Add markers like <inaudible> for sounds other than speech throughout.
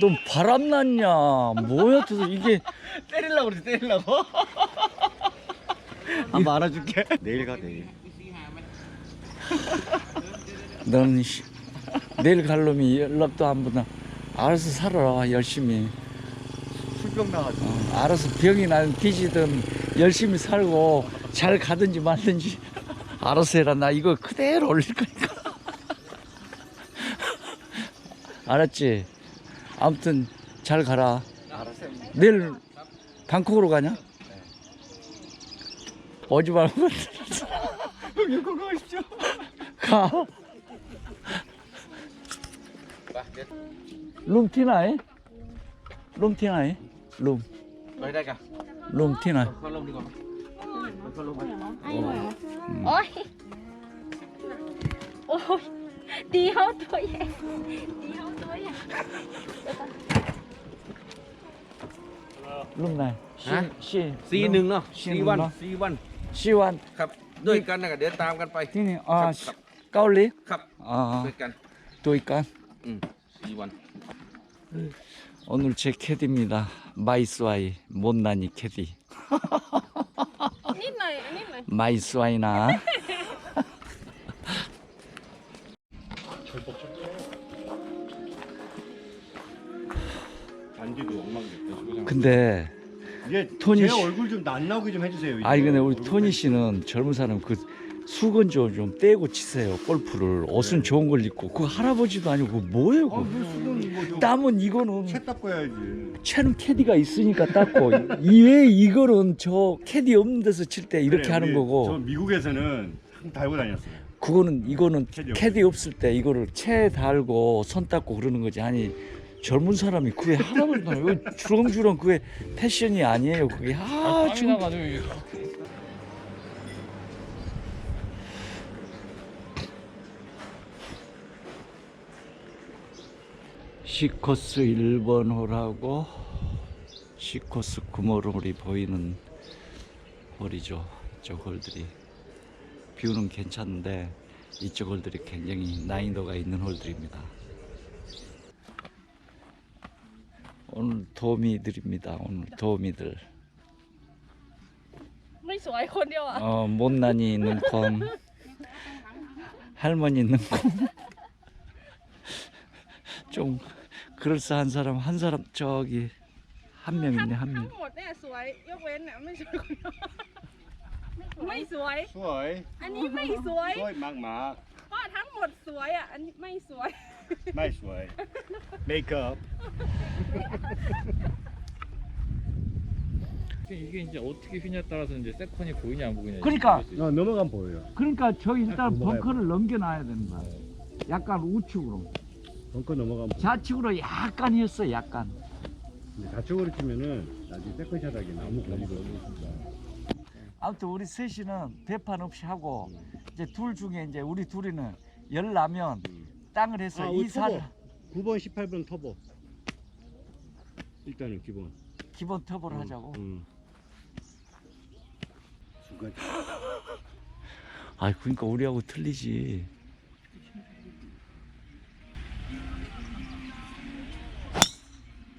너 바람났냐? 뭐야, 또 이게 때리려고 그러지 때리려고 <laughs> 한번 알아줄게 내일 가 내일 너는 씨, 내일 갈 놈이 연락도 안 보나? 알아서 살아라 열심히. 술병 나가지고 어, 알아서 병이 나든 뒤지든 열심히 살고 잘 가든지 말든지 <laughs> 알아서 해라. 나 이거 그대로 올릴 거니까. <laughs> 알았지? 아무튼 잘 가라. 내일 방콕으로 가냐? 오지 말고 형님 그거 하십시오. 가. 룸티나에? 룸티나에? 룸. 어디다가? 룸티나. 음. 어. 오, 니하오 또예. 니하오. หมเข้าลมไหม โอ้ยโอ้ยเดียวตัวใหญ่เดียวตัวใหญ่ 룸 나이? ฮะ 시, ซีหนึ่งเนาะ 시 ซีวัน 룸 ซีวัน 시완 ครับ ด้วยกันนะเดี๋ยวตามกันไป 티니 아 갑, 시- 갑. 까올리 ครับ 아 ด้วยกัน 또이깐 อืมซีวัน 오늘 제 캐디입니다 마이스와이 못난이 캐디 นิดหน่อยอันนิดหน่อย 마이스와이나 근데 이게 토니 제 씨. 얼굴 좀 안 나오게 좀 해주세요. 이제. 아니 근데 우리 얼굴 토니 씨는 젊은 사람 그 수건 좀, 좀 떼고 치세요 골프를 옷은 네. 좋은 걸 입고 그 할아버지도 아니고 뭐예요 아, 그그 수건 뭐 좀 땀은 이거는 채 닦아야지. 채는 캐디가 있으니까 닦고 이외에 이거는 저 캐디 없는 데서 칠 때 이렇게 그래, 하는 우리 거고 저 미국에서는 항상 달고 다녔어요. 그거는 이거는 캐디 캐디 없을 때 이거를 채 달고 손 닦고 그러는 거지 아니 젊은 사람이 그게 할아버지 이거 주렁주렁 그게 패션이 아니에요 그게 아 좀. 시코스 1번 홀하고 시코스 9번 홀이 보이는 홀이죠. 이쪽 홀들이 뷰는 괜찮은데 이쪽 홀들이 굉장히 난이도가 있는 홀들입니다. 오늘 도미들입니다. 오늘 도미들. ไม่สวยคนเดียวอ่ะ 어, 못난이 눈콩 할머니 눈콩 <laughs> 좀 그럴싸한 사람 한 사람 저기 한 명 ทั้ง 있네 한 ทั้ง 명. หมดเนี่ยสวยยกเว้นเนี่ยไม่สวยคนเดียวไม่สวย 수아이. อันนี้ไม่สวย 수아이 막막. เพราะทั้งหมดสวยอ่ะอันนี้ไม่สวย 마이 수아이. 메이크업. 이게 이제 어떻게 휘냐에 따라서 이제 세컨이 보이냐 안 보이냐 그러니까. 아 넘어가면 보여요. 그러니까 저기 일단 넘어가야 벙커를 넘겨놔야 되는 거야. 약간 우측으로 벙커 넘어가면 보여요. 좌측으로 약간 했어 약간. 근데 좌측으로 치면은 나중에 세컨샷 하기 너무 걸리거든요. 아무튼 우리 셋이는 배판 없이 하고 이제 둘 중에 이제 우리 둘이는 열 나면 땅을 해서 아, 이 터보. 9번, 18번 터보. 일단은 기본. 기본 터보를 하자고. 음. 중간. 아 그러니까 우리하고 틀리지.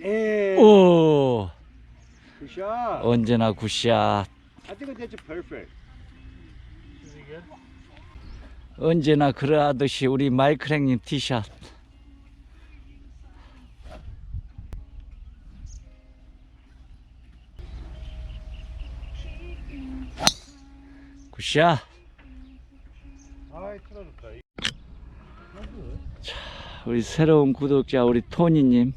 예. 오 굿샷. 언제나 굿샷. I think that's perfect. 언제나 그러하듯이 우리 마이클 행님 티샷. 굿샷. 틀어졌다. 우리 새로운 구독자 우리 토니님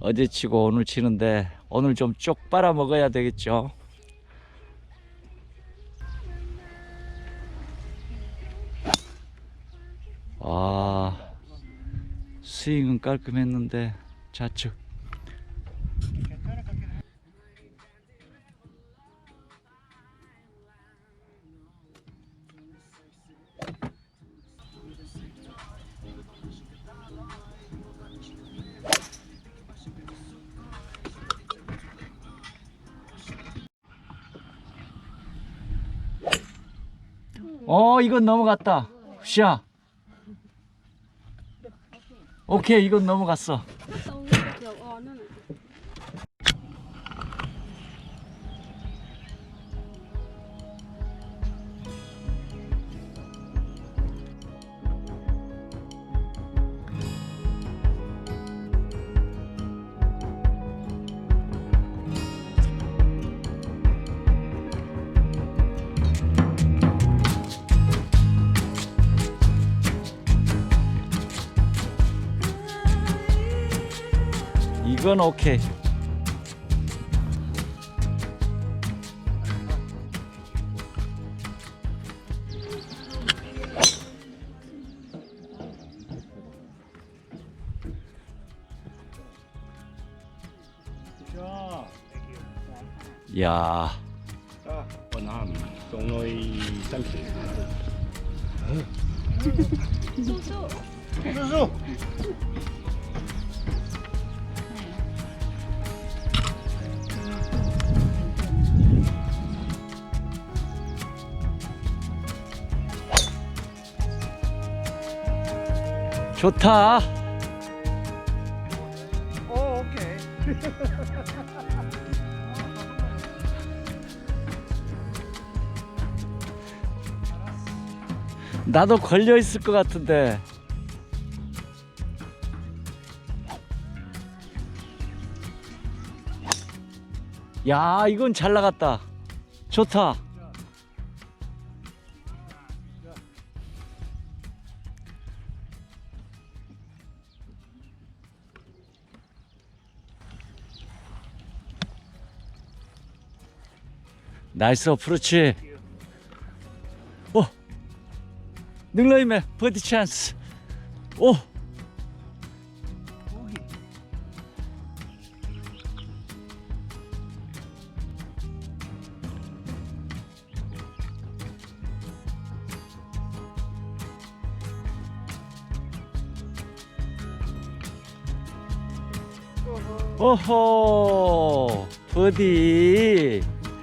어제 치고 오늘 치는데 오늘 좀 쪽 빨아 먹어야 되겠죠. 와 스윙은 깔끔했는데 좌측 어 이건 넘어갔다. 샤 오케이 이건 넘어갔어 이건 오케이. 야, 원함 동로이. 좋다. 오 오케이. <laughs> 나도 걸려 있을 것 같은데. 야, 이건 잘 나갔다. 좋다. 나이스 어프로치. 오. 능러임의 버디 찬스. 오. 오호 버디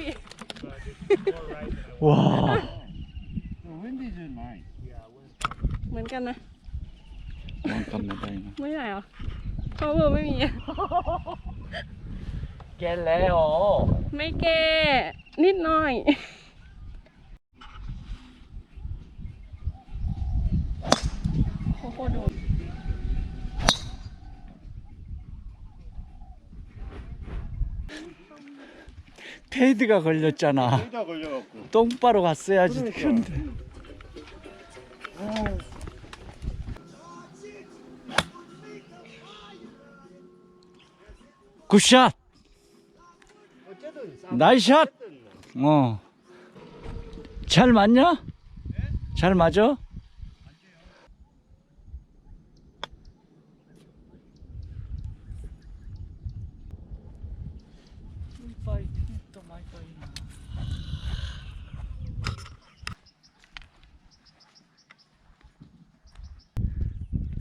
happy. Wow. The wind is in mine. เหมือนกันนะ ลองกันมาได้นะไม่ได้เหรอ power ไม่มี แกแล้ว ไม่แกนิดหน่อย 패드가 걸렸잖아. 여기다 걸려갖고. 똥바로 갔어야지. 그러니까. 근데. 굿샷! 어쨌든 나이샷! 어. 잘 맞냐? 잘 맞아?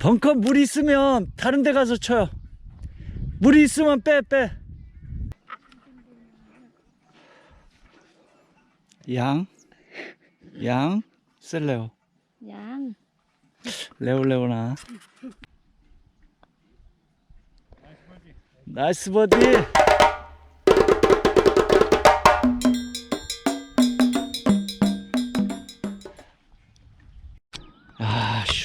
벙커 물 있으면 다른 데 가서 쳐요. 물이 있으면 빼, 빼. 양, 양, 셀레오. ยัง 레오, 레오나. 나이스 버디.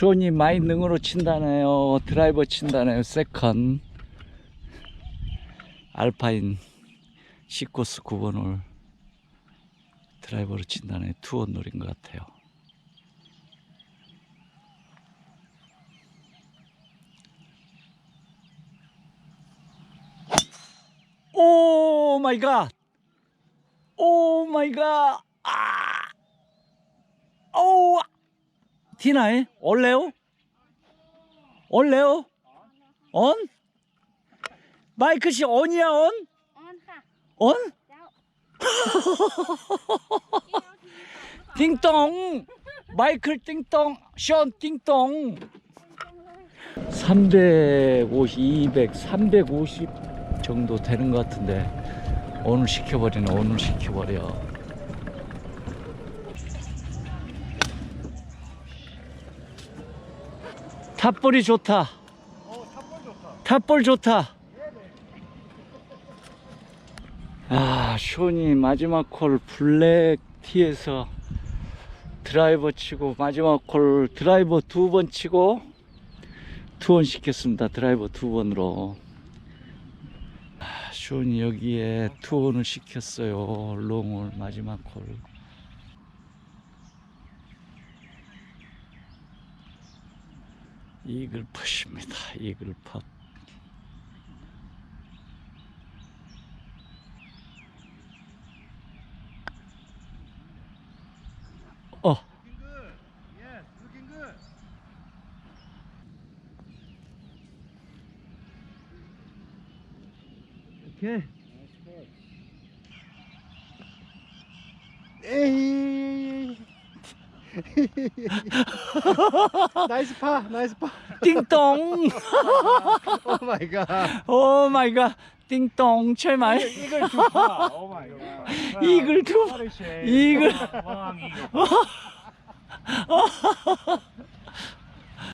아, 쇼니 많이 능으로 친다네요. 드라이버 친다네요. 세컨. 알파인 10코스 9번을 드라이버로 친다네. 투원 노린 것 같아요. 오 마이 갓. 오 마이 갓. 아. 오. 디나에 올레오? 올레오? 온? 마이크 씨 온이야 온? 온? <laughs> 띵똥 마이클 띵똥 션 띵똥 350 200 350 정도 되는 것 같은데 오늘 시켜버리네 오늘 시켜버려 탑볼이 좋다 탑볼 좋다 아 쇼니 마지막 콜 블랙 티에서 드라이버 치고 마지막 콜 드라이버 두 번 치고 투원 시켰습니다. 드라이버 두 번으로. 아, 쇼니 여기에 투원을 시켰어요. 롱을 마지막 콜. 이글 팟입니다. 이글 팟. 어. 오케이. 에이. <laughs> 나이스 파, 나이스 파. 띵동. 오 마이 갓. 오 마이 갓. 띵동 최말. 이걸 좋다. 오 마이 갓. 이글 두 <laughs> 이글. <laughs>